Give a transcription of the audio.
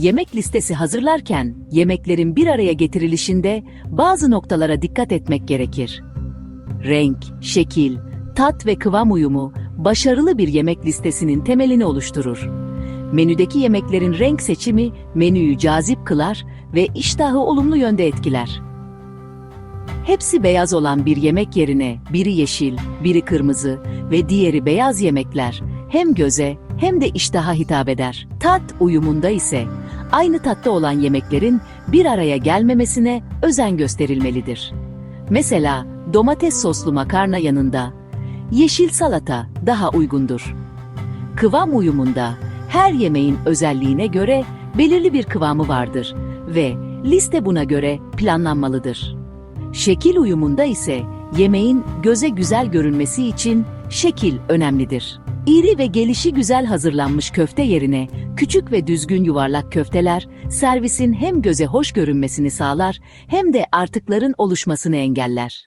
Yemek listesi hazırlarken yemeklerin bir araya getirilişinde bazı noktalara dikkat etmek gerekir. Renk, şekil, tat ve kıvam uyumu başarılı bir yemek listesinin temelini oluşturur. Menüdeki yemeklerin renk seçimi menüyü cazip kılar ve iştahı olumlu yönde etkiler. Hepsi beyaz olan bir yemek yerine biri yeşil, biri kırmızı ve diğeri beyaz yemekler hem göze hem de iştaha hitap eder. Tat uyumunda ise aynı tatta olan yemeklerin bir araya gelmemesine özen gösterilmelidir. Mesela domates soslu makarna yanında yeşil salata daha uygundur. Kıvam uyumunda her yemeğin özelliğine göre belirli bir kıvamı vardır ve liste buna göre planlanmalıdır. Şekil uyumunda ise yemeğin göze güzel görünmesi için şekil önemlidir. İri ve gelişi güzel hazırlanmış köfte yerine küçük ve düzgün yuvarlak köfteler servisin hem göze hoş görünmesini sağlar hem de artıkların oluşmasını engeller.